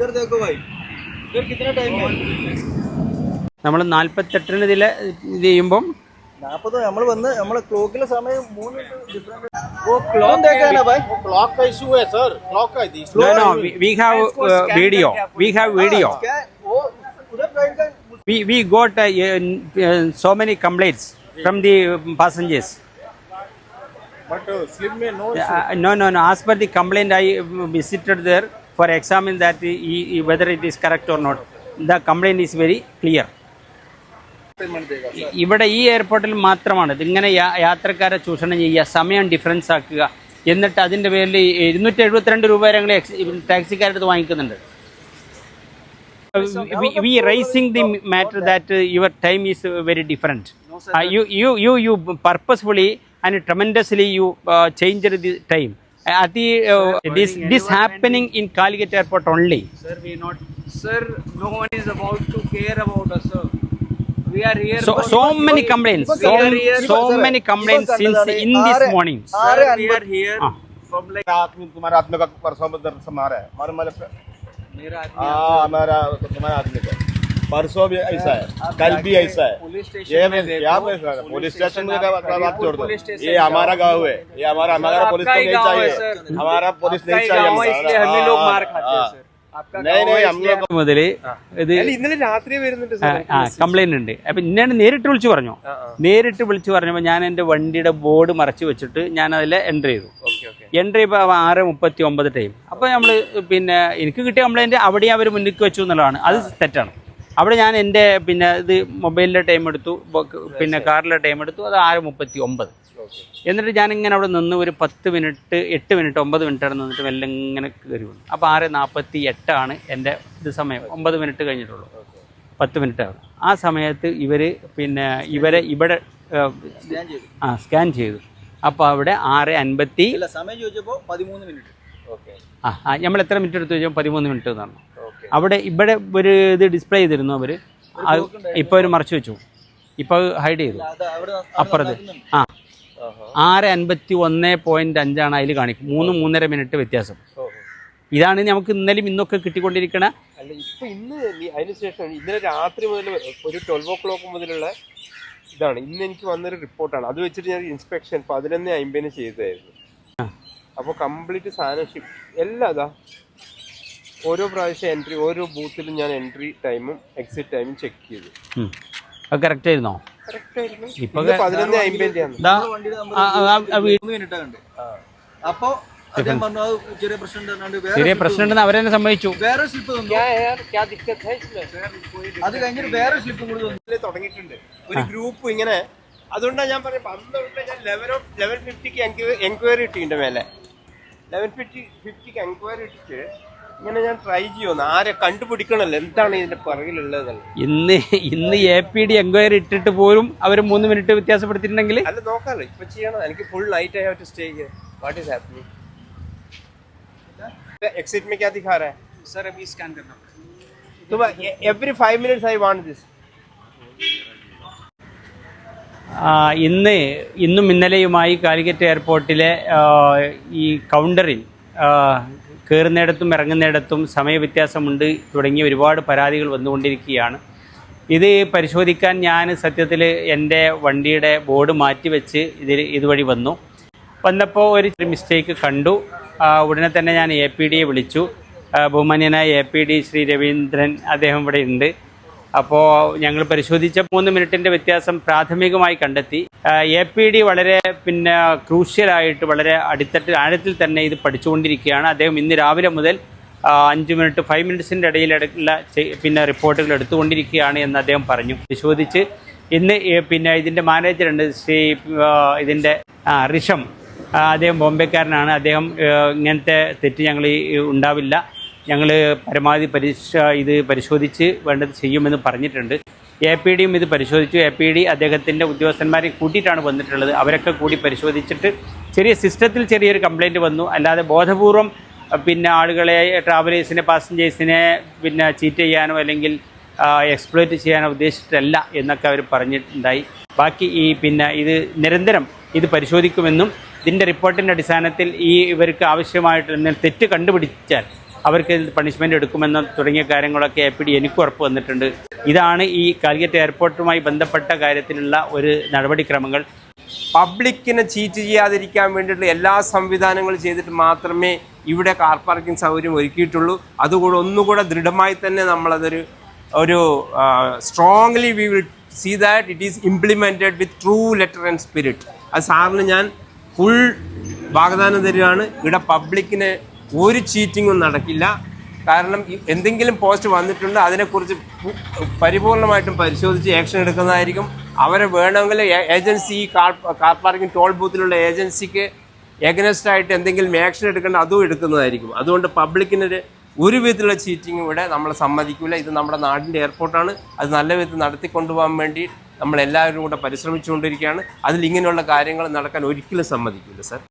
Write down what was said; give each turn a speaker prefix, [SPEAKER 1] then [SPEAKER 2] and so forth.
[SPEAKER 1] इधर देखो भाई इधर कितना टाइम है
[SPEAKER 2] നമ്മൾ നാൽപ്പത്തെട്ടിന് ഇതിൽ ഇത് ചെയ്യുമ്പം
[SPEAKER 1] നാപ്പത് നമ്മൾ വന്ന് നമ്മളെ ക്ലോക്കിലെ സമയം മൂന്ന് ഡിഫറെന്റ് वो क्लॉक देखा है ना भाई
[SPEAKER 3] क्लॉक का इशू है सर क्लॉक का दी
[SPEAKER 2] no no we, we have uh, video we have video
[SPEAKER 1] क्या वो उधर टाइम का
[SPEAKER 2] we we got uh, uh, so many complaints from the passengers
[SPEAKER 3] but slip में no
[SPEAKER 2] uh, no no no as per the complaint i visited there for examine that e, e, whether it is correct or not. The complaint is very clear. ഇവിടെ ഈ എയർപോർട്ടിൽ മാത്രമാണ്. ഇതിങ്ങനെ യാത്രക്കാരെ ചൂഷണം ചെയ്യുക സമയം ഡിഫറൻസ് ആക്കുക. എന്നിട്ട് അതിന്റെ പേരിൽ ഇരുന്നൂറ്റി എഴുപത്തിരണ്ട് രൂപ വരെ ഞങ്ങൾ ടാക്സിക്കാരടുത്ത് വാങ്ങിക്കുന്നുണ്ട്. We raising the matter that your time is very different you you you purposefully and tremendously you change the time at the uh, this this happening in Calicut airport only
[SPEAKER 4] Sir, we not. Sir, no one is about to care about us, sir. We are here.
[SPEAKER 2] so so many complaints so, so many complaints since in this morning
[SPEAKER 4] Sir, we are here
[SPEAKER 2] Ah.
[SPEAKER 4] from like.
[SPEAKER 3] आदमी तुम्हारा आदमी का परसों में दर्द से मारा है हमारे मालिक का
[SPEAKER 4] मेरा आदमी
[SPEAKER 3] हाँ हमारा तुम्हारा आदमी का परसों भी ऐसा है कल भी ऐसा है
[SPEAKER 4] पुलिस स्टेशन
[SPEAKER 3] ये
[SPEAKER 4] में
[SPEAKER 3] मैं
[SPEAKER 4] देखो,
[SPEAKER 3] क्या बोल रहा हूँ? पुलिस स्टेशन में क्या बात बात छोड़ दो
[SPEAKER 4] पुलिस स्टेशन
[SPEAKER 3] ये हमारा गाँव है ये हमारा हमारा पुलिस
[SPEAKER 4] आपका
[SPEAKER 3] तो
[SPEAKER 4] ही
[SPEAKER 3] नहीं
[SPEAKER 4] गाँव है,
[SPEAKER 3] चाहिए
[SPEAKER 4] सर।
[SPEAKER 3] हमारा पुलिस
[SPEAKER 4] आपका
[SPEAKER 3] नहीं
[SPEAKER 4] ही गाँव है,
[SPEAKER 3] चाहिए
[SPEAKER 4] इसलिए हम ही लोग मार खाते हैं,
[SPEAKER 3] हाँ,
[SPEAKER 4] सर. आपका
[SPEAKER 3] नहीं
[SPEAKER 4] गाँव
[SPEAKER 3] नहीं
[SPEAKER 4] है,
[SPEAKER 3] हम
[SPEAKER 4] इसलिए
[SPEAKER 3] लोग
[SPEAKER 2] മുതൽ ഇത്
[SPEAKER 3] ഇന്നലെ രാത്രി വരുന്നുണ്ട്
[SPEAKER 2] ആ കംപ്ലൈന്റ് ഉണ്ട് അപ്പൊ ഇന്നാണ് നേരിട്ട് വിളിച്ചു പറഞ്ഞു നേരിട്ട് വിളിച്ചു പറഞ്ഞപ്പോൾ ഞാൻ എൻ്റെ വണ്ടിയുടെ ബോർഡ് മറച്ചു വെച്ചിട്ട് ഞാൻ അതിൽ എൻ്റർ ചെയ്തു എൻ്റർ ചെയ്യുമ്പോൾ ആറ് മുപ്പത്തി ഒമ്പത് ടൈം അപ്പോൾ നമ്മൾ പിന്നെ എനിക്ക് കിട്ടിയ കംപ്ലൈൻറ്റ് അവിടെ അവർ മുന്നിലേക്ക് വെച്ചു എന്നുള്ളതാണ് അത് തെറ്റാണ് അവിടെ ഞാൻ എന്റെ പിന്നെ ഇത് മൊബൈലിലെ ടൈം എടുത്തു പിന്നെ കാറിലെ ടൈം എടുത്തു അത് ആറ് മുപ്പത്തി ഒമ്പത് എന്നിട്ട് ഞാനിങ്ങനെ അവിടെ നിന്ന് ഒരു പത്ത് മിനിറ്റ് എട്ട് മിനിറ്റ് ഒമ്പത് മിനിറ്റ് അവിടെ നിന്നിട്ട് മെല്ലെ ഇങ്ങനെ കയറി വന്നു. അപ്പോൾ ആറ് നാൽപ്പത്തി എട്ടാണ് എന്റെ ഇത് സമയം. ഒമ്പത് മിനിറ്റ് കഴിഞ്ഞിട്ടുള്ളൂ. പത്ത് മിനിറ്റ് ആണ് ആ സമയത്ത് ഇവർ പിന്നെ ഇവരെ ഇവിടെ ആ സ്കാൻ ചെയ്തു. അപ്പോൾ അവിടെ ആറ് അൻപത്തി
[SPEAKER 1] സമയം ചോദിച്ചപ്പോൾ പതിമൂന്ന് മിനിറ്റ്.
[SPEAKER 2] ആ ആ നമ്മൾ എത്ര മിനിറ്റ് എടുത്തു ചോദിച്ചപ്പോൾ പതിമൂന്ന് മിനിറ്റ് എന്നാണ്. അവിടെ ഇവിടെ ഒരു ഇത് ഡിസ്പ്ലേ ചെയ്തിരുന്നു അവർ ഇപ്പോൾ അവർ മറച്ചു വെച്ചു. ഇപ്പോൾ ഹൈഡ് ചെയ്തു. അപ്പുറത്ത്. ആ. ആറ് അൻപത്തി ഒന്ന് പോയിന്റ് അഞ്ചാണ് അതിൽ കാണിക്കും. മൂന്ന് മൂന്നര മിനിറ്റ് വ്യത്യാസം. ഇതാണ് നമുക്ക് ഇന്നലെയും ഇന്നൊക്കെ കിട്ടിക്കൊണ്ടിരിക്കണ
[SPEAKER 3] അല്ല ഇപ്പൊ ഇന്ന് അതിനുശേഷം അതിന് ഇന്നലെ രാത്രി മുതൽ ഒരു ട്വൽവ് ഓ ക്ലോക്ക് മുതലുള്ള ഇതാണ്. ഇന്ന് എനിക്ക് വന്നൊരു റിപ്പോർട്ടാണ്. അത് വെച്ചിട്ട് ഞാൻ ഇൻസ്പെക്ഷൻ പതിനൊന്ന് അമ്പതിന് ചെയ്തതായിരുന്നു. അപ്പോൾ കംപ്ലീറ്റ് സാധനം ഷിപ്പ് എല്ലാം അതാ. ഓരോ പ്രാവശ്യം എൻട്രി ഓരോ ബൂത്തിലും ഞാൻ എൻട്രി ടൈമും എക്സിറ്റ് ടൈമും ചെക്ക് ചെയ്തു.
[SPEAKER 2] അത് കറക്റ്റ് ആയിരുന്നോ? ഇപ്പൊ
[SPEAKER 3] പതിനൊന്ന്
[SPEAKER 1] മൂന്ന് അപ്പോ അദ്ദേഹം പറഞ്ഞു അത് ചെറിയ പ്രശ്നം
[SPEAKER 2] ഉണ്ടെന്ന് അവരെന്നെ സമ്മതിച്ചു.
[SPEAKER 1] തന്നു. വേറെ സ്ലിപ്പ് അത് കഴിഞ്ഞിട്ട് വേറെ സ്ലിപ്പും കൂടി
[SPEAKER 3] തുടങ്ങിയിട്ടുണ്ട്. ഒരു ഗ്രൂപ്പ് ഇങ്ങനെ അതുകൊണ്ടാണ് ഞാൻ പറഞ്ഞത് അന്ന് തൊട്ട് ഞാൻ ലെവൻ ലെവൻ ഫിഫ്റ്റിക്ക് എൻക്വയറി ഇട്ടിട്ടുണ്ട് മേലെ. ലെവൻ ഫിഫ്റ്റി ഫിഫ്റ്റിക്ക് എൻക്വയറി ഇട്ടിട്ട് ഇങ്ങനെ ഞാൻ ട്രൈ ചെയ്യുമെന്ന് ആരെ കണ്ടുപിടിക്കണല്ലോ എന്താണ് ഇതിന്റെ പുറകിലുള്ളത്
[SPEAKER 2] ഇന്ന് ഇന്ന് എ പി ഡി എൻക്വയറി ഇട്ടിട്ട് പോലും അവർ മൂന്ന് മിനിറ്റ് വ്യത്യാസപ്പെടുത്തിയിട്ടുണ്ടെങ്കിൽ
[SPEAKER 3] അല്ല നോക്കാമല്ലോ ഇപ്പൊ ചെയ്യണം എനിക്ക് full night I have to stay here what is happening exit में क्या दिखा रहा है
[SPEAKER 4] Sir, अभी scan करना.
[SPEAKER 3] तुम every five minutes I want this
[SPEAKER 2] ആ, ഇന്ന് ഇന്നും ഇന്നലെയുമായി കാലിക്കറ്റ് എയർപോർട്ടിലെ ആ, ഈ കൗണ്ടറിൽ ആ, കയറുന്നിടത്തും ഇറങ്ങുന്നിടത്തും സമയവ്യത്യാസമുണ്ട് തുടങ്ങിയ ഒരുപാട് പരാതികൾ വന്നുകൊണ്ടിരിക്കുകയാണ്. ഇത് പരിശോധിക്കാൻ ഞാൻ സത്യത്തിൽ എന്റെ വണ്ടിയുടെ ബോർഡ് മാറ്റിവെച്ച് ഇതിൽ ഇതുവഴി വന്നു. വന്നപ്പോൾ ഒരു മിസ്റ്റേക്ക് കണ്ടു. ഉടനെ തന്നെ ഞാൻ എ പി ഡിയെ വിളിച്ചു. ബഹുമാന്യനായ A P D Shri Raveendran അദ്ദേഹം ഇവിടെ ഉണ്ട്. അപ്പോൾ ഞങ്ങൾ പരിശോധിച്ച മൂന്ന് മിനിറ്റിന്റെ വ്യത്യാസം പ്രാഥമികമായി കണ്ടെത്തി. എ പി ഡി വളരെ പിന്നെ ക്രൂഷ്യലായിട്ട് വളരെ അടിത്തട്ട് ആഴത്തിൽ തന്നെ ഇത് പഠിച്ചുകൊണ്ടിരിക്കുകയാണ്. അദ്ദേഹം ഇന്ന് രാവിലെ മുതൽ അഞ്ച് മിനിറ്റ് ഫൈവ് മിനിറ്റ്സിന്റെ ഇടയിൽ പിന്നെ റിപ്പോർട്ടുകൾ എടുത്തുകൊണ്ടിരിക്കുകയാണ് എന്ന് അദ്ദേഹം പറഞ്ഞു. പരിശോധിച്ച് ഇന്ന് പിന്നെ ഇതിന്റെ മാനേജറുണ്ട് ശ്രീ ഇതിന്റെ ഋഷം. അദ്ദേഹം ബോംബെക്കാരനാണ്. അദ്ദേഹം ഇങ്ങനത്തെ തെറ്റ് ഞങ്ങൾ ഉണ്ടാവില്ല. ഞങ്ങൾ പരമാവധി പരീക്ഷ ഇത് പരിശോധിച്ച് വേണ്ടത് ചെയ്യുമെന്ന് പറഞ്ഞിട്ടുണ്ട്. എ പി ഡിയും ഇത് പരിശോധിച്ചു. എ പി ഡി അദ്ദേഹത്തിന്റെ ഉദ്യോഗസ്ഥന്മാരെ കൂട്ടിയിട്ടാണ് വന്നിട്ടുള്ളത്. അവരൊക്കെ കൂടി പരിശോധിച്ചിട്ട് ചെറിയ സിസ്റ്റത്തിൽ ചെറിയൊരു കംപ്ലൈന്റ് വന്നു. അല്ലാതെ ബോധപൂർവം പിന്നെ ആളുകളെ ട്രാവലേഴ്സിനെ പാസഞ്ചേഴ്സിനെ പിന്നെ ചീറ്റ് ചെയ്യാനോ അല്ലെങ്കിൽ എക്സ്പ്ലോയിറ്റ് ചെയ്യാനോ ഉദ്ദേശിച്ചിട്ടല്ല എന്നൊക്കെ അവർ പറഞ്ഞിട്ടുണ്ടായി. ബാക്കി ഈ പിന്നെ ഇത് നിരന്തരം ഇത് പരിശോധിക്കുമെന്നും ഇതിന്റെ റിപ്പോർട്ടിന്റെ അടിസ്ഥാനത്തിൽ ഈ ഇവർക്ക് ആവശ്യമായിട്ടുള്ള തെറ്റ് കണ്ടുപിടിച്ചാൽ അവർക്ക് പണിഷ്മെന്റ് എടുക്കുമെന്ന തുടങ്ങിയ കാര്യങ്ങളൊക്കെ എ പി ഡി എനിക്ക് ഉറപ്പ് വന്നിട്ടുണ്ട്. ഇതാണ് ഈ കാലിക്കറ്റ് എയർപോർട്ടുമായി ബന്ധപ്പെട്ട കാര്യത്തിലുള്ള ഒരു നടപടിക്രമങ്ങൾ.
[SPEAKER 3] പബ്ലിക്കിനെ ചീറ്റ് ചെയ്യാതിരിക്കാൻ വേണ്ടിയിട്ടുള്ള എല്ലാ സംവിധാനങ്ങളും ചെയ്തിട്ട് മാത്രമേ ഇവിടെ കാർ പാർക്കിംഗ് സൗകര്യം ഒരുക്കിയിട്ടുള്ളൂ. അതുകൂടെ ഒന്നുകൂടെ ദൃഢമായി തന്നെ നമ്മളതൊരു ഒരു strongly we will see that it is implemented with true letter and spirit അത് സാറിന് ഞാൻ ഫുൾ വാഗ്ദാനം തരികയാണ്. ഇവിടെ പബ്ലിക്കിന് ഒരു ചീറ്റിങ്ങും നടക്കില്ല. കാരണം എന്തെങ്കിലും പോസ്റ്റ് വന്നിട്ടുണ്ട് അതിനെക്കുറിച്ച് പരിപൂർണമായിട്ടും പരിശോധിച്ച് ആക്ഷൻ എടുക്കുന്നതായിരിക്കും. അവരെ വേണമെങ്കിൽ agency car car parking toll ബൂത്തിലുള്ള ഏജൻസിക്ക് എഗനസ്റ്റ് ആയിട്ട് എന്തെങ്കിലും ആക്ഷൻ എടുക്കേണ്ട അതും എടുക്കുന്നതായിരിക്കും. അതുകൊണ്ട് പബ്ലിക്കിനൊരു ഒരു വിധത്തിലുള്ള ചീറ്റിംഗ് ഇവിടെ നമ്മൾ സമ്മതിക്കില്ല ഇത് നമ്മുടെ നാടിന്റെ എയർപോർട്ടാണ് അത് നല്ല വിധത്തിൽ നടത്തിക്കൊണ്ടുപോകാൻ വേണ്ടി നമ്മൾ എല്ലാവരും കൂടെ പരിശ്രമിച്ചുകൊണ്ടിരിക്കുകയാണ്. അതിൽ ഇങ്ങനെയുള്ള കാര്യങ്ങൾ നടക്കാൻ ഒരിക്കലും സമ്മതിക്കില്ല സർ